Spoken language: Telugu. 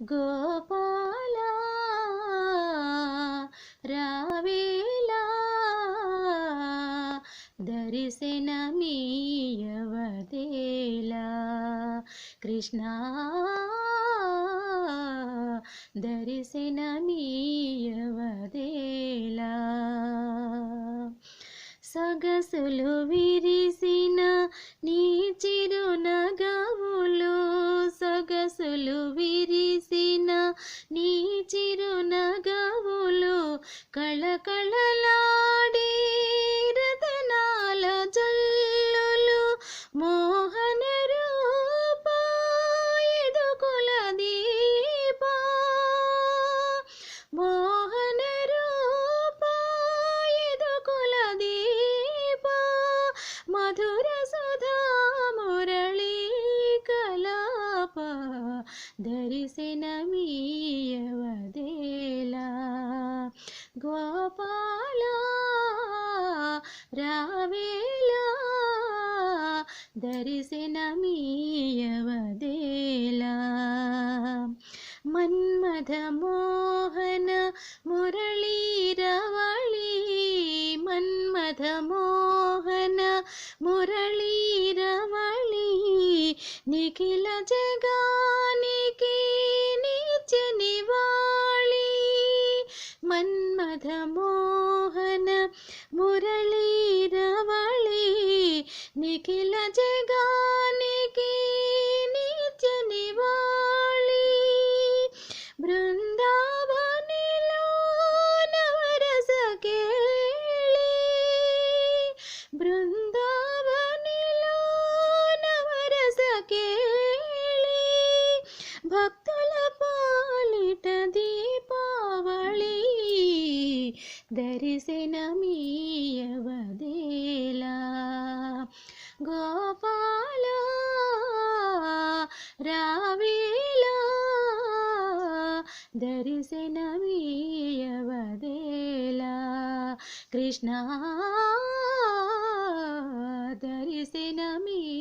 గోపాల రావేలా దర్శనమీయవదేలా కృష్ణ దర్శనమీయవదేలా సగసులు విరిసిన నీ చిరునగవులు సొగసులు విరిసిన నీ చిరునగవులు కళకళలాడి రతనాల జల్లులు మోహన రూప ఎదుకుల దీప. మోహన రూప ఎదుకుల దీప. మధుర గోపాల రావేలా దర్శనమీయవదేలా మన్మథ మోహన మురళీరవళి మన్మథ మోహన మురళీరవళి నిఖిల జగానికి నిత్య నివాళి బృందావనిలో నవరస కేళి బృందావనిలో నవరస కేళి దర్శనమీయవదేలా గోపాల రావేలా? దర్శనమీయవదేలా కృష్ణ దర్శనమీ